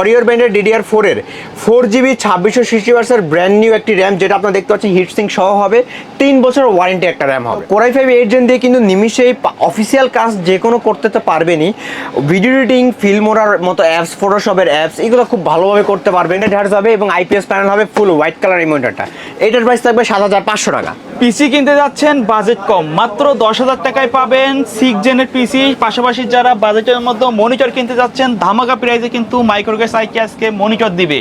অরিওর ব্যান্ডের DDR four এর four GB ছাব্বিশশো সিক্সটি পার্সের ব্র্যান্ড নিউ একটি র্যাম যেটা আপনারা দেখতে পাচ্ছেন হিটসিং সহ হবে। তিন বছর ওয়ারেন্টি একটা র্যাম হবে। কোরাই ফাইভ এইট জেন দিয়ে কিন্তু নিমিশেই অফিসিয়াল কাজ যে কোনো করতে তো পারবেনই। ভিডিও এডিটিং ফিল্ম ওরার মতো অ্যাপস ফটোশপের অ্যাপস এগুলো খুব ভালোভাবে করতে পারবেন। এটা ঢার্স হবে এবং আইপিএস প্যানেল হবে ফুল হোয়াইট কালার এই মনিটরটা এটার প্রাইস থাকবে সাত হাজার পাঁচশো টাকা। পিসি কিনতে যাচ্ছেন বাজেট কম। মাত্র দশ হাজার টাকায় পাবেন সিক্স জেনের পিসি পাশাপাশি যারা বাজেটের মধ্যে মনিটর কিনতে যাচ্ছেন ধামাকা প্রাইসে কিন্তু মাইক্রোগেস আইকি আজকে মনিটর দিবে।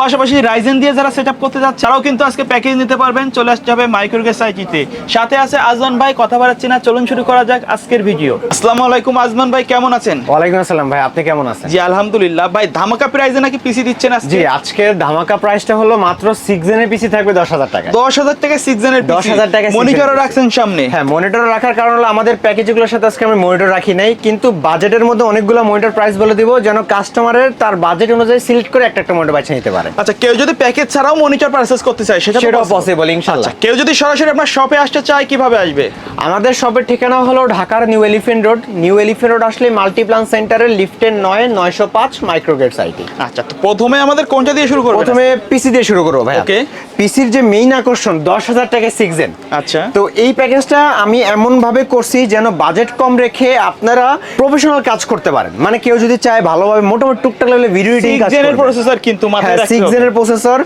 পাশাপাশি রাইজেন দিয়ে যারা সেট করতে যাচ্ছে তারাও কিন্তু আজকে প্যাকেজ নিতে পারবেন। চলে আসতে হবে মাইক্রোগেস আইকিতে সাথে আছে আজমান ভাই কথা বাড়াচ্ছি না চলুন শুরু করা যাক আজকের ভিডিও আসসালামু আলাইকুম আজমান ভাই কেমন আছেন? ওয়ালাইকুম আসসালাম ভাই আপনি কেমন আছেন? জি আলহামদুলিল্লাহ। ভাই ধামাকা প্রাইসে নাকি পিসি দিচ্ছেন আজকে? জি আজকের ধামাকা প্রাইসটা হলো মাত্র সিক্স জেনের পিসি থাকবে দশ হাজার টাকা দশ হাজার টাকা সিক্স জেনের 10,000 টাকা মনিটরও রাখছেন সামনে? হ্যাঁ মনিটর রাখার কারণ হলো আমাদের প্যাকেজগুলোর সাথে আজকে আমি মনিটর রাখি নাই কিন্তু বাজেটের মধ্যে অনেকগুলো মনিটর প্রাইস বলে দিব যেন কাস্টমারের তার বাজেট অনুযায়ী সিলেক্ট করে একটা একটা মনিটর বাছে নিতে পারে। আচ্ছা কেউ যদি প্যাকেজ ছাড়াও মনিটর পারচেজ করতে চায় সেটা সেটাও পসিবল ইনশাল্লাহ। আচ্ছা কেউ যদি সরাসরি আপনার শপে আসতে চায় কীভাবে আসবে? আমাদের শপের ঠিকানা হলো ঢাকার new elephant road new elephant road আসলে মাল্টিপ্লান সেন্টারের লিফটের নয় নয়শো পাঁচ মাইক্রোগেট সাইটে আচ্ছা তো প্রথমে আমাদের কোনটা দিয়ে শুরু করব প্রথমে পিসি দিয়ে শুরু করব ভাই Okay. পিসির যে মেইন আকর্ষণ দশ হাজার টাকায় সিক্স জেন আচ্ছা। তো এই প্যাকেজটা আমি এমন ভাবে করছি যেন বাজেট কম রেখে আপনারা প্রফেশনাল কাজ করতে পারেন। মানে কেউ যদি চায় ভালোভাবে মোটামুটি টুকটাক লেভেলে ভিডিও এডিটিং কাজ জেনের। প্রসেসর কিন্তু মাথায় হ্যাঁ রাখতে সিক্স। জেনের প্রসেসর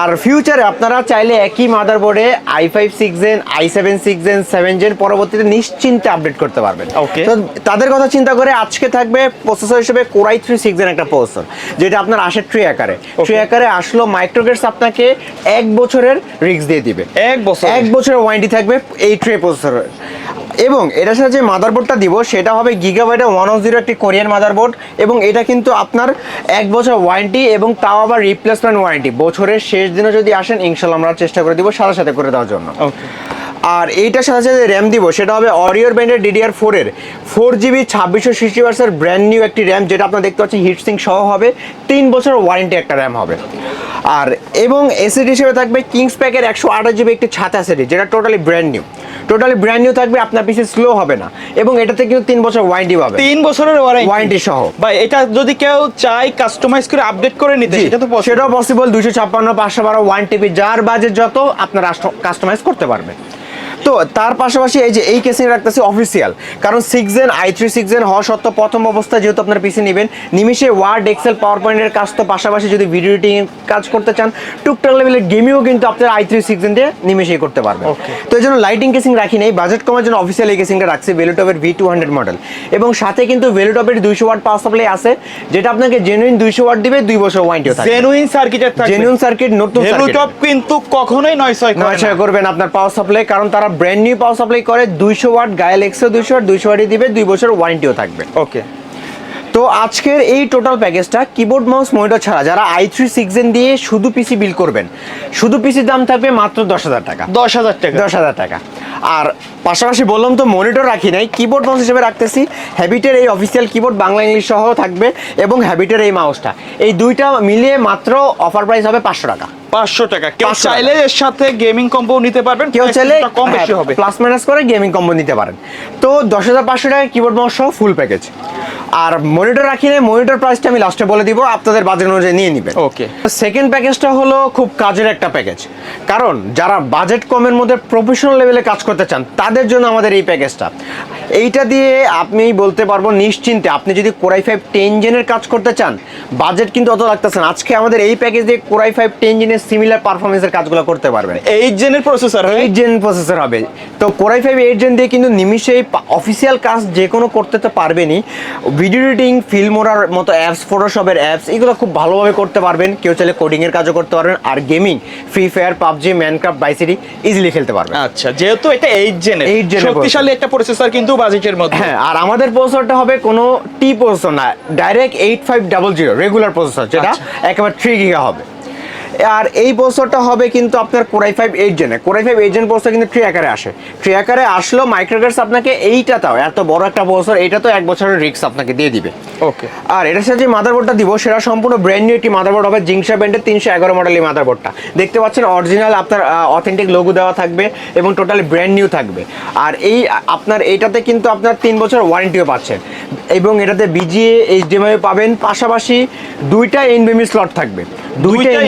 আর ফিউচারে আপনারা চাইলে একই মাদারবোর্ডে I five six gen I seven six gen seven gen পরবর্তীতে নিশ্চিন্তে আপডেট করতে পারবেন। ওকে তো তাদের কথা চিন্তা করে আজকে থাকবে প্রসেসর হিসেবে core i three six gen একটা প্রসেসর যেটা আপনার আসে ট্রি আকারে। ট্রি আকারে আসলো মাইক্রোগেটস আপনাকে এক বছরের রিক্স দিয়ে দিবে। এক বছর এক বছরের ওয়ারেন্টি থাকবে এই ট্রে প্রসেসরের এবং এটার সাথে যে মাদারবোর্ডটা দিব সেটা হবে গিগাবাইটের ওয়ান অফ জিরো একটি কোরিয়ান মাদারবোর্ড এবং এটা কিন্তু আপনার এক বছর ওয়ারেন্টি এবং তাও আবার রিপ্লেসমেন্ট ওয়ারেন্টি বছরের শেষ দিনে যদি আসেন ইনশাল্লাহ আমরা চেষ্টা করে দিব সাথে সাথে করে দেওয়ার জন্য। ওকে আর এইটার সাথে সাথে র্যাম দিব সেটা হবে অরিওর ব্যান্ডের ডিডিআর ফোরের ফোর জিবি ছাব্বিশশো সিক্সটি পার্সের ব্র্যান্ড নিউ একটি র্যাম যেটা আপনারা দেখতে পাচ্ছেন হিটসিং সহ হবে। তিন বছর ওয়ারেন্টি একটা র্যাম হবে। আর এবং এসিডি হিসেবে থাকবে কিংস প্যাকের একশো আঠাশ জিবি একটি ছাতা সিডি যেটা totally brand new totally brand new থাকবে আপনার পিসি স্লো হবে না। এবং এটাতে কিন্তু তিন বছর ওয়ারেন্টি পাবে তিন বছরের ওয়ারেন্টি সহ। বা এটা যদি কেউ চায় কাস্টমাইজ করে আপডেট করে নিতে সেটা তো সেটাও পসিবল দুশো ছাপ্পান্ন পাঁচশো বারো ওয়ান টিপি যার বাজেট যত আপনারা কাস্টমাইজ করতে পারবেন। তো তার পাশাপাশি এই যে এই কেসিং রাখতেছি অফিসিয়াল কারণ six gen I three six gen হওয়া সত্ত্বেও প্রথম অবস্থায় যেহেতু আপনার পিসি নেবেন নিমিশে ওয়ার্ড এক্সেল পাওয়ার পয়েন্টের কাজ তো পাশাপাশি যদি ভিডিও এডিটিং কাজ করতে চান টুকটাক লেভেলের গেমিংও কিন্তু আপনার আই থ্রি সিক্স জেন দিয়ে নিমিশেই করতে পারবেন। তো এই জন্য লাইটিং কেসিং রাখি নেই বাজেট কমার জন্য অফিসিয়াল এই কেসিংটা রাখছি ভেলুটপের ভি টু হান্ড্রেড মডেল এবং সাথে কিন্তু ভেলুটপের দুইশো ওয়াট পাওয়ার সাপ্লাই আছে যেটা আপনাকে জেনুইন দুইশো ওয়াট দিবে দুই বছর ওয়ারেন্টিও থাকবে। জেনুইন সার্কিটের জেনুইন সার্কিট নতুন ভ্যালু সার্কিট টপ কিন্তু কখনোই নয় না। ছয় করবেন আপনার পাওয়ার সাপ্লাই কারণ তারা ব্র্যান্ড নিউ পাওয়ার সাপ্লাই করে দুইশো ওয়াট গায়ে লেগসে দুইশো ওয়াট দুইশো ওয়াটই দিবে দুই বছর ওয়ারেন্টিও থাকবে। ওকে তো আজকের এই টোটাল প্যাকেজটা কিবোর্ড মাউস মনিটর ছাড়া যারা আই থ্রি সিক্সেন দিয়ে শুধু পিসি বিল করবেন শুধু পিসির দাম থাকবে মাত্র দশ হাজার টাকা। দশ হাজার টাকা। দশ হাজার টাকা। আর পাশাপাশি বললাম তো মনিটর রাখি নাই কিবোর্ড মাউস হিসেবে রাখতেছি। হ্যাবিটের এই অফিসিয়াল কিবোর্ড বাংলা ইংলিশ সহ থাকবে এবং হ্যাবিটের এই মাউসটা এই দুইটা মিলিয়ে মাত্র অফার প্রাইস হবে পাঁচশো টাকা। পাঁচশো টাকা। কেউ চাইলে এর সাথে গেমিং কম্বো নিতে পারবেন কেউ চাইলে কম বেশি হবে। প্লাস মাইনাস করে গেমিং কম্বো নিতে পারেন। তো দশ হাজার পাঁচশো টাকা কিবোর্ড মাউস সহ ফুল প্যাকেজ আর মনিটর রাখি নাই মনিটর প্রাইসটা আমি লাস্টে বলে দিব আপনাদের বাজেট অনুযায়ী নিয়ে নেবেন। ওকে সেকেন্ড প্যাকেজটা হলো খুব কাজের একটা প্যাকেজ কারণ যারা বাজেট কমের মধ্যে প্রফেশনাল লেভেলে কাজ করতে চান তাদের জন্য আমাদের এই প্যাকেজটা। এইটা দিয়ে আপনি বলতে পারব নিশ্চিন্তে। আপনি যদি কোরাই ফাইভ টেন জেনের কাজ করতে চান বাজেট কিন্তু অত লাগতেছে না। আজকে আমাদের এই প্যাকেজ দিয়ে কোরাই ফাইভ টেন জেনের সিমিলার পারফরমেন্সের কাজগুলো করতে পারবেন। এইট জেনের প্রসেসর এইট জেন প্রসেসর হবে। তো কোরাই ফাইভ এইট জেন দিয়ে কিন্তু নিমিশেই অফিসিয়াল কাজ যে কোনো করতে তো পারবেনই। ভিডিও এডিটিং ফিল্ম ওরার মতো অ্যাপস ফটোশপের অ্যাপস এগুলো খুব ভালোভাবে করতে পারবেন। কেউ চাইলে কোডিংয়ের কাজও করতে পারবেন। আর gaming free fire PUBG Minecraft vice city easily খেলতে পারবেন। আচ্ছা যেহেতু এটা এইট জেনের 8 জেন শক্তিশালী একটা প্রসেসর কিন্তু বাজেটের মধ্যে হ্যাঁ আর আমাদের প্রসেসরটা হবে কোনো টি প্রসেসর না direct eight five double zero regular processor যেটা আচ্ছা। একেবারে থ্রি গিগা হবে আর এই প্রসেসরটা হবে কিন্তু আপনার কোরাই ফাইভ এইট জেনে core I five eight gen processor কিন্তু ট্রি আকারে আসে। ট্রি আকারে আসলেও মাইক্রোগার্স আপনাকে এইটাতেও এত বড় একটা প্রসেসর এইটা তো এক বছরের রিক্স আপনাকে দিয়ে দিবে। ওকে আর এটার সাথে যে মাদারবোর্ডটা দিব সেটা সম্পূর্ণ ব্র্যান্ড নিউ একটি মাদারবোর্ড হবে জিংসা ব্র্যান্ডের তিনশো এগারো মডেলের মাদারবোর্ডটা দেখতে পাচ্ছেন অরিজিনাল আপনার অথেন্টিক লোগো দেওয়া থাকবে এবং টোটালি ব্র্যান্ড নিউ থাকবে। আর এই আপনার এইটাতে কিন্তু আপনার তিন বছর ওয়ারেন্টিও পাচ্ছেন। এবং এটাতে বিজিএ এইচডিএমআই পাবেন। পাশাপাশি দুইটা এনবিএমি স্লট থাকবে। দুইটা।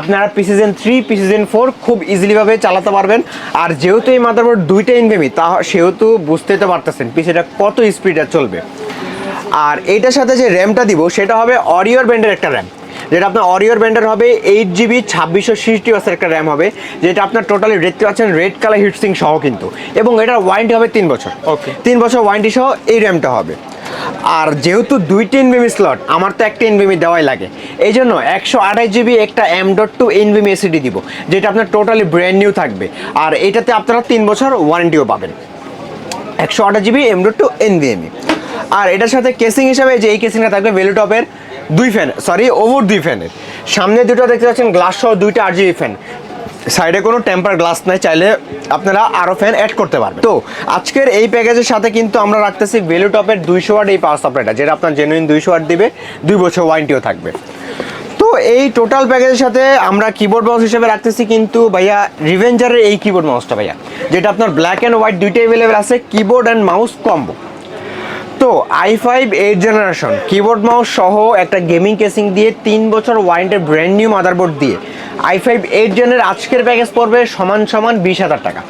আপনারা PCIe gen three PCIe gen four খুব ইজিলি ভাবে চালাতে পারবেন। আর যেহেতু এই মাদারবোর্ড দুইটা এনবিএমি তা সেহেতু বুঝতেই তো পারতেছেন পিসিটা কত স্পিডে চলবে। আর এইটার সাথে যে র্যামটা দিব সেটা হবে অরিওর ব্র্যান্ডের একটা র্যাম যেটা আপনার অরিওর ব্র্যান্ডের হবে এইট জিবি ছাব্বিশশো সিক্সটি ওয়াসের একটা র্যাম হবে যেটা আপনার টোটালি দেখতে পাচ্ছেন রেড কালার হিটসিং সহ কিন্তু। এবং এটার ওয়ারেন্টি হবে তিন বছর। Okay. তিন বছর ওয়ারেন্টি সহ এই র্যামটা হবে। আর যেহেতু দুইটি এনবিএমি স্লট আমার তো একটা এনবিএমি দেওয়াই লাগে। এই জন্য একশো আঠাশ জিবি একটা এম ডট টু এনবিএমি এসিডি দিব, যেটা আপনার টোটালি ব্র্যান্ড নিউ থাকবে। আর এটাতে আপনারা তিন বছর ওয়ারেন্টিও পাবেন। একশো আঠাশ GB M dot two NVMe আর এটার সাথে কেসিং হিসাবে যে এই কেসিংটা থাকবে ভেলুটপের দুই ফ্যান সরি ওভার দুই ফ্যানের সামনে দুটো দেখতে পাচ্ছেন গ্লাস সহ দুইটা আর জিবি ফ্যান সাইডে কোনো টেম্পার গ্লাস নাই, চাইলে আপনারা আরও ফ্যান অ্যাড করতে পারবেন। তো আজকের এই প্যাকেজের সাথে কিন্তু আমরা রাখতেছি ভেলুটপের দুইশো ওয়াট এই পাওয়ার সাপ্লাইটা যেটা আপনার জেনুইন দুইশো ওয়াট দিবে, দুই বছর ওয়ারেন্টিও থাকবে। তো এই টোটাল প্যাকেজের সাথে আমরা কিবোর্ড মাউস হিসেবে রাখতেছি কিন্তু ভাইয়া রিভেঞ্জারের এই কিবোর্ড মাউসটা ভাইয়া, যেটা আপনার ব্ল্যাক অ্যান্ড হোয়াইট দুইটাই অ্যাভেলেবেল আছে কিবোর্ড অ্যান্ড মাউস কম্বো তো I five eight generation keyboard mouse সহ একটা গেমিং কেসিং দিয়ে তিন বছর ওয়ারেন্টের ব্র্যান্ড নিউ মাদারবোর্ড দিয়ে আই ফাইভ এইট জেনের আজকের প্যাকেজ পড়বে সমান সমান বিশ হাজার টাকা।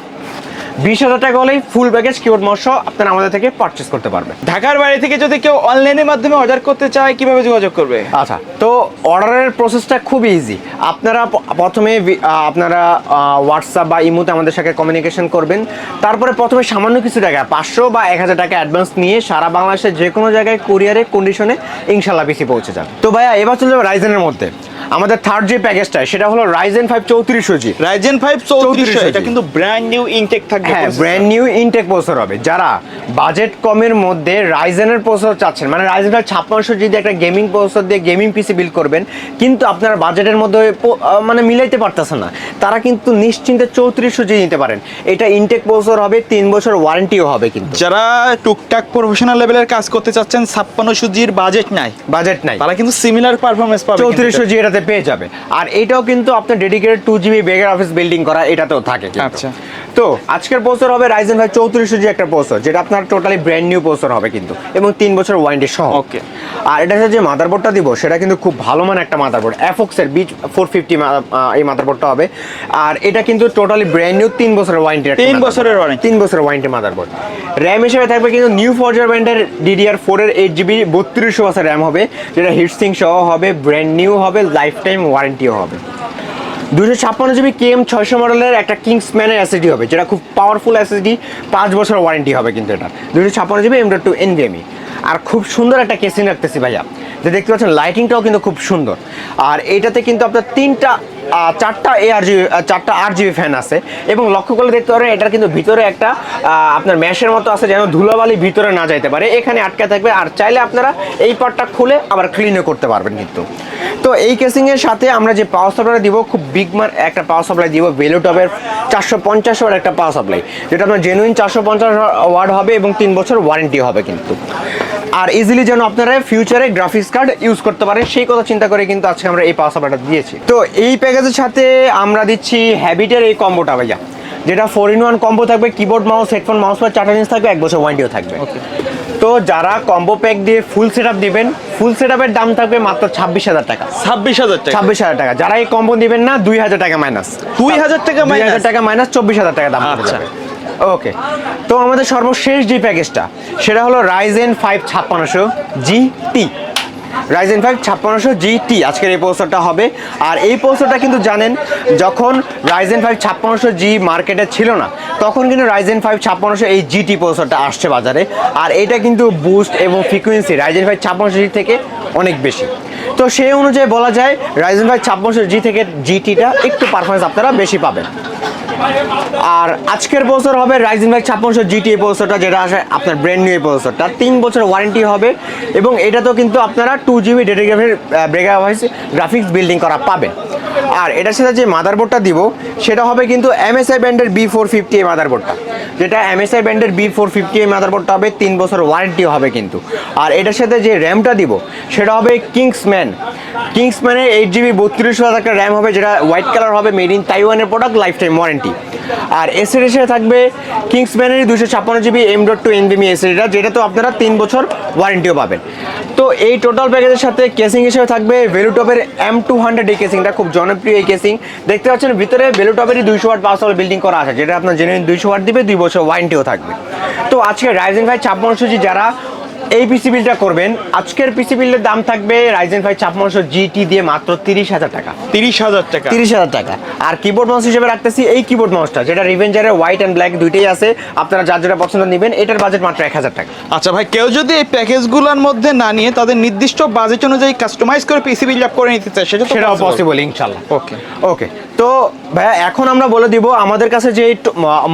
বিশ হাজার টাকা হলেই ফুল প্যাকেজ কিবোর্ড মাউস সহ আপনারা আমাদের থেকে পারচেস করতে পারবেন। ঢাকার বাইরে থেকে যদি কেউ অনলাইনের মাধ্যমে অর্ডার করতে চায় কীভাবে যোগাযোগ করবে? আচ্ছা তো অর্ডারের প্রসেসটা খুব ইজি আপনারা প্রথমে আপনারা হোয়াটসঅ্যাপ বা ইমোতে আমাদের সাথে কমিউনিকেশন করবেন। তারপরে প্রথমে সামান্য কিছু টাকা পাঁচশো বা এক হাজার টাকা অ্যাডভান্স নিয়ে সারা বাংলাদেশের যে কোনো জায়গায় কুরিয়ারে কন্ডিশনে ইনশাল্লাহ বেশি পৌঁছে যান তো ভাইয়া এবার চলে যাবে রাইজেনের মধ্যে। আমাদের থার্ড যে প্যাকেজটা সেটা হলো রাইজেন ফাইভ চৌত্রিশশো জি রাইজেন ফাইভ চৌত্রিশশো 3400 এটা কিন্তু ব্র্যান্ড নিউ ইনটেক থাকবে হ্যাঁ ব্র্যান্ড নিউ ইনটেক প্রসেসর হবে। যারা বাজেট কমের মধ্যে রাইজেনের প্রসেসর চাচ্ছেন মানে রাইজেন ছাপ্পান্নশো যদি একটা গেমিং প্রসেসর দিয়ে গেমিং পিসি বিল্ড করবেন কিন্তু আপনার বাজেটের মধ্যে মানে মিলাইতে পারতেছে না তারা কিন্তু নিশ্চিন্তে চৌত্রিশশো জি নিতে পারেন। এটা ইনটেক প্রসেসর হবে তিন বছর ওয়ারেন্টিও হবে কিন্তু। যারা টুকটাক প্রফেশনাল লেভেলের কাজ করতে চাচ্ছেন ছাপ্পান্ন সুজির বাজেট নাই। বাজেট নাই। তারা কিন্তু সিমিলার পারফরমেন্স পাবে চৌত্রিশশো জি এটাতে পেয়ে যাবে। আর এটাও কিন্তু আপনার ডেডিকেটেড টু জিবি বেগার অফিস বিল্ডিং করা এটাতেও থাকে আচ্ছা। তো আজকের প্রসেসর হবে রাইজেন ভাই চৌত্রিশশো জি একটা প্রসেসর যেটা আপনার টোটালি ব্র্যান্ড নিউ প্রসেসর হবে কিন্তু এবং তিন বছর ওয়ারেন্টি সহ। Okay. আর এটা যে মাদারবোর্ডটা দিব সেটা কিন্তু খুব ভালো মানে একটা মাদারবোর্ড অ্যাফক্সের বিচ ফোর ফিফটি এই মাদারবোর্ডটা হবে। আর এটা কিন্তু টোটালি ব্র্যান্ড নিউ তিন বছরের ওয়ারেন্টি তিন বছরের warranty। তিন বছরের ওয়ারেন্টি মাদারবোর্ড র্যাম হিসেবে থাকবে কিন্তু নিউ ফরজার ব্র্যান্ডের ডিডিআর ফোর এর এইট জিবি বত্রিশশো বছর র্যাম হবে যেটা হিটসিং সহ হবে ব্র্যান্ড নিউ হবে লাইফ টাইম ওয়ারেন্টিও হবে। দুশো ছাপ্পান্ন জিবি কেএম ছয়শো মডেলের একটা কিংসম্যানের অ্যাসিডি হবে, যেটা খুব পাওয়ারফুল অ্যাসিডি পাঁচ বছর ওয়ারেন্টি হবে কিন্তু এটা। দুশো ছাপ্পান্ন GB M dot two NVMe আর খুব সুন্দর একটা কেসিং রাখতেছি ভাইয়া। যে দেখতে পাচ্ছেন লাইটিংটাও কিন্তু খুব সুন্দর। আর এইটাতে কিন্তু আপনার তিনটা চারটা এ আর জিবি চারটা আট জিবি ফ্যান আছে। এবং লক্ষ্য করলে দেখতে পারেন, এটার কিন্তু ভিতরে একটা আপনার ম্যাশের মতো আছে যেন ধুলোবালি ভিতরে না যাইতে পারে। এখানে আটকে থাকবে। আর চাইলে আপনারা এই পার্টটা খুলে আবার ক্লিনও করতে পারবেন কিন্তু। তো এই কেসিংয়ের সাথে আমরা যে পাওয়ার সাপ্লাই দিব, খুব বিগ মার একটা পাওয়ার সাপ্লাই দিব ভেলোটপের চারশো পঞ্চাশ একটা পাওয়ার সাপ্লাই যেটা আপনার জেনুইন চারশো পঞ্চাশ ওয়ার্ড হবে এবং তিন বছর ওয়ারেন্টি হবে কিন্তু। আর ইজিলি যেন আপনারা ফিউচারে গ্রাফিক্স কার্ড ইউজ করতে পারেন সেই কথা চিন্তা করে কিন্তু আজকে আমরা এই পাওয়ার সাপ্লাইটা দিয়েছি। তো এই প্যাকেজের সাথে আমরা দিচ্ছি হ্যাবিটের এই কম্বোটা ভাইয়া যেটা ফোর ইন ওয়ান কম্বো থাকবে কিবোর্ড মাউস হেডফোন মাউস বা চারটা জিনিস থাকবে এক বছর ওয়ারেন্টিও থাকবে। তো যারা কম্বো প্যাক দিয়ে ফুল সেট আপ দিবেন ফুল সেট আপের দাম থাকবে মাত্র ছাব্বিশ হাজার টাকা। ছাব্বিশ হাজার টাকা। ছাব্বিশ হাজার টাকা। যারা এই কম্বো দিবেন না দুই হাজার টাকা মাইনাস দুই হাজার টাকা দুই হাজার টাকা মাইনাস চব্বিশ হাজার টাকা দাম আচ্ছা। ওকে তো আমাদের সর্বশেষ যে প্যাকেজটা সেটা হলো রাইজেন ফাইভ ছাপ্পান্নশো জি টি রাইজেন ফাইভ ছাপ্পান্নশো জি টি আজকের এই পোস্টারটা হবে। আর এই পোস্টারটা কিন্তু জানেন, যখন রাইজেন ফাইভ ছাপ্পান্নশো জি মার্কেটে ছিল না, তখন কিন্তু রাইজেন ফাইভ ছাপ্পান্নশো এই জিটি পোস্টারটা আসছে বাজারে। আর এটা কিন্তু বুস্ট এবং ফ্রিকুয়েন্সি রাইজেন ফাইভ ছাপ্পান্নশো জি থেকে অনেক বেশি। তো সেই অনুযায়ী বলা যায়, রাইজেন ফাইভ ছাব্বিশ জি থেকে জিটিটা একটু পারফরমেন্স আপনারা বেশি পাবেন। আর আজকের বছর হবে রাইজিং ভাই ছাপ্পানশো জিটি এই প্রসেসরটা যেটা আসে আপনার ব্র্যান্ড নিউ এই প্রসেসরটা তিন বছর ওয়ারেন্টি হবে এবং এটাতেও কিন্তু আপনারা টু জিবি ডেডিগ্রাফের ব্রেগাভাইস গ্রাফিক্স বিল্ডিং করা পাবেন। আর এটার সাথে যে মাদারবোর্ডটা দিব, সেটা হবে কিন্তু এমএসআই ব্যান্ডের বি ফোর ফিফটি এই মাদারবোর্ডটা যেটা এমএসআই ব্যান্ডের বি ফোর ফিফটি এই মাদারবোর্ডটা হবে, তিন বছর ওয়ারেন্টি হবে কিন্তু। আর এটার সাথে যে র্যামটা দিব, সেটা হবে কিংসম্যান কিংসম্যানের এইট জিবি বত্রিশ হাজার একটা র্যাম হবে, যেটা হোয়াইট কালার হবে মেড ইন তাইওয়ানের প্রোডাক্ট লাইফ টাইম ওয়ারেন্টি আর এসের এসে থাকবে কিংসম্যানের দুশো ছাপ্পান্ন জিবি এম ডট টু এনবিমি এসএটা যেটা তো আপনারা তিন বছর ওয়ারেন্টিও পাবেন। তো এই টোটাল প্যাকেজের সাথে কেসিং হিসেবে থাকবে ভেলুটপের এম টু হান্ড্রেড এই কেসিংটা খুব জনপ্রিয় এই কেসিং দেখতে পাচ্ছেন, ভিতরে ভেলুটপেরই দুইশো ওয়াট পাঁচ বিল্ডিং করা আছে, যেটা আপনার জেনুইন দুইশো ওয়াট দিবে, দুই বছর ওয়ারেন্টিও থাকবে। তো আজকে রাইজিং ভাই ছাপ্পান্ন যারা এই পিসি বিলটা করবেন আজকের পিসি বিলের দাম থাকবে রাইজেন ফাইভ ছাপ্পান্নশো জিটি দিয়ে মাত্র তিরিশ হাজার টাকা। তিরিশ হাজার টাকা। তিরিশ হাজার টাকা। আর কিবোর্ড মাউস হিসেবে রাখতেছি এই কিবোর্ড মাউসটা যেটা রিভেঞ্জারের হোয়াইট অ্যান্ড ব্ল্যাক দুইটাই আছে আপনারা যার যেটা পছন্দ নেবেন এটার বাজেট মাত্র এক হাজার টাকা। আচ্ছা ভাই কেউ যদি এই প্যাকেজগুলোর মধ্যে না নিয়ে তাদের নির্দিষ্ট বাজেট অনুযায়ী কাস্টমাইজ করে পিসি বিল আপ করে নিতে চায় সেটা সেটাও possible। পসিবল ইনশাল্লাহ। ওকে ওকে তো ভাইয়া এখন আমরা বলে দিব আমাদের কাছে যে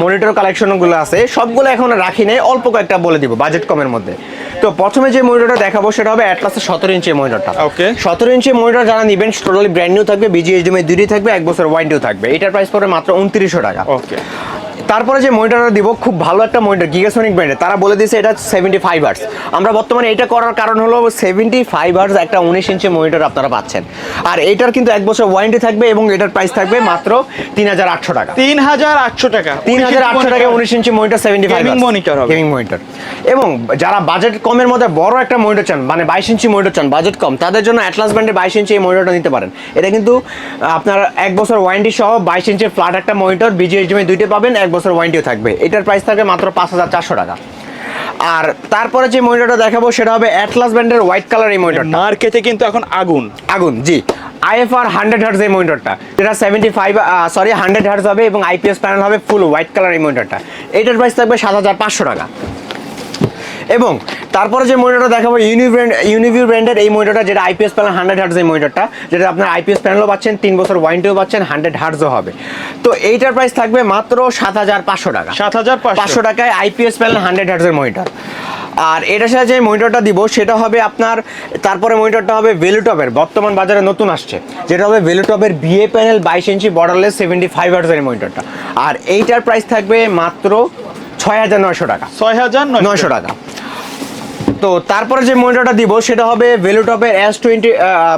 মনিটর কালেকশনগুলো আছে সবগুলো এখন রাখি নেই অল্প কয়েকটা বলে দিব বাজেট কমের মধ্যে। তো প্রথমে যে মনিটরটা দেখাবো সেটা হবে অ্যাটলাসের সতেরো ইঞ্চি মনিটরটা ওকে সতেরো ইঞ্চি মনিটর যারা নেবেন টোটালি ব্র্যান্ড নিউ থাকবে বিজিএইচডিএম দুইটি থাকবে এক বছর ওয়ারেন্টিও থাকবে। এটার প্রাইস পড়বে মাত্র উনত্রিশশো টাকা। ওকে তারপরে যে মনিটরটা দিব খুব ভালো একটা মনিটর গিগাসনিক ব্র্যান্ডের তারা বলে দিয়েছে এটা সেভেন্টি ফাইভ আর্স আমরা বর্তমানে এটা করার কারণ হলো সেভেন্টি ফাইভ আর্স একটা উনিশ ইঞ্চি মনিটর আপনারা পাচ্ছেন। আর এটার কিন্তু এক বছর ওয়ারেন্টি থাকবে এবং এটার প্রাইস থাকবে মাত্র তিন হাজার আটশো টাকা। তিন হাজার আটশো টাকা। তিন হাজার আটশো টাকা উনিশ ইঞ্চি মনিটর সেভেন্টি ফাইভ হবে। গেমিং মনিটর এবং যারা বাজেট কমের মধ্যে বড় একটা মনিটর চান মানে বাইশ ইঞ্চি মনিটর চান বাজেট কম তাদের জন্য অ্যাটলাস ব্র্যান্ডের বাইশ ইঞ্চি এই মনিটরটা নিতে পারেন। এটা কিন্তু আপনার এক বছর ওয়ারেন্টি সহ বাইশ ইঞ্চি ফ্ল্যাট একটা মনিটর বিজিএইচডিএম দুইটা পাবেন এক বছর ওয়ারেন্টিও থাকবে। এটার প্রাইস থাকবে মাত্র পাঁচ হাজার চারশো টাকা। আর তারপরে যে মনিটরটা দেখাবো সেটা হবে অ্যাটলাস ব্র্যান্ডের হোয়াইট কালার এই মনিটরটা। মার্কেটে কিন্তু এখন আগুন। আগুন জি। আইএফআর হান্ড্রেড হার্স এই মনিটরটা। যেটা seventy five sorry hundred hertz হবে এবং আইপিএস প্যানেল হবে ফুল হোয়াইট কালার এই মনিটরটা। এটার প্রাইস থাকবে সাত হাজার পাঁচশো টাকা। এবং তারপরে যে মনিটরটা দেখাবো ইউনি ব্র্যান্ড ইউনিভিউ ব্র্যান্ডের এই মনিটরটা যেটা আইপিএস প্যানেল হান্ড্রেড হার্টস এই মনিটরটা যেটা আপনার আইপিএস প্যানেলও পাচ্ছেন তিন বছর ওয়ারেন্টিও পাচ্ছেন হান্ড্রেড হার্টসও হবে। তো এইটার প্রাইস থাকবে মাত্র সাত হাজার পাঁচশো টাকা। সাত হাজার পাঁচশো। পাঁচশো টাকায় আইপিএস প্যানেল হান্ড্রেড হার্টসের মনিটর। আর এটার সাথে যে মনিটরটা দিব সেটা হবে আপনার তারপরে মনিটরটা হবে ভেলুটপের বর্তমান বাজারে নতুন আসছে। যেটা হবে ভেলুটপের বিএ প্যানেল বাইশ ইঞ্চি বর্ডারলেস সেভেন্টি ফাইভ হার্টসের মনিটরটা। আর এইটার প্রাইস থাকবে মাত্র ছয় হাজার নয়শো টাকা। ছয় হাজার নয়শো টাকা। তো তারপরে যে মনিটরটা দিব, সেটা হবে ভেলুটপের এস টোয়েন্টি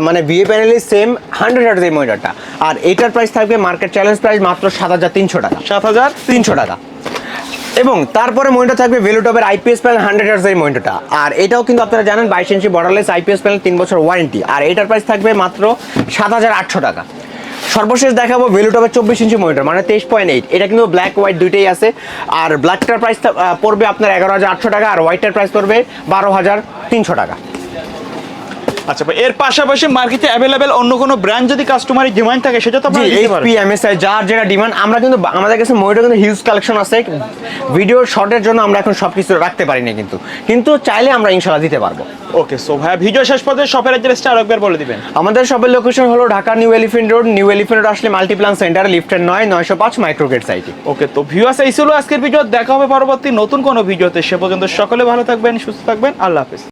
মানে বিএ প্যানেলের সেম হান্ড্রেড হার্টস এই মনিটরটা। আর এটার প্রাইস থাকবে মার্কেট চ্যালেঞ্জ প্রাইস মাত্র সাত হাজার তিনশো টাকা। সাত হাজার তিনশো টাকা। এবং তারপরে মনিটর থাকবে ভেলুটপের আইপিএস প্যানেল হান্ড্রেড হার্স এই মনিটরটা। আর এটাও কিন্তু আপনারা জানেন বাইশ ইঞ্চি বর্ডারলেস আইপিএস প্যানেল তিন বছর ওয়ারেন্টি আর এটার প্রাইস থাকবে মাত্র সাত হাজার আটশো টাকা। সর্বশেষ দেখাবো ভেলুটপের চব্বিশ ইঞ্চি মনিটর মানে তেইশ পয়েন্ট এইট এটা কিন্তু ব্ল্যাক হোয়াইট দুইটাই আছে। আর ব্ল্যাকটার প্রাইস পড়বে আপনার এগারো হাজার আটশো টাকা, আর হোয়াইটের প্রাইস পড়বে বারো হাজার তিনশো টাকা। আচ্ছা এর পাশাপাশি মার্কেটে অ্যাভেলেবেল অন্য কোনো ব্র্যান্ড যদি কাস্টমারের ডিমান্ড থাকে সেটা তো আপনারা দিতে এইচপি পারেন এমএসআই যার যেটা ডিমান্ড আমরা কিন্তু আমাদের কাছে মনিটর কিন্তু হিউজ কালেকশন আছে। ভিডিও শর্টের জন্য আমরা এখন সব কিছু রাখতে পারিনি কিন্তু। কিন্তু চাইলে আমরা ইনশাল্লাহ দিতে পারব। ওকে সো ভাই ভিডিও শেষ পর্যন্ত শপের অ্যাড্রেসটা আরেকবার বলে দিবেন। আমাদের শপের লোকেশন হলো Dhaka new elephant road new elephant road আসলে মাল্টিপ্লান সেন্টার লিফটের নয় নয়শো পাঁচ মাইক্রোগেট সাইটে ওকে তো ভিউয়ার্স এই ছিল আজকের ভিডিও দেখা হবে পরবর্তী নতুন কোনো ভিডিওতে সে পর্যন্ত সকলে ভালো থাকবেন সুস্থ থাকবেন। আল্লাহ হাফেজ।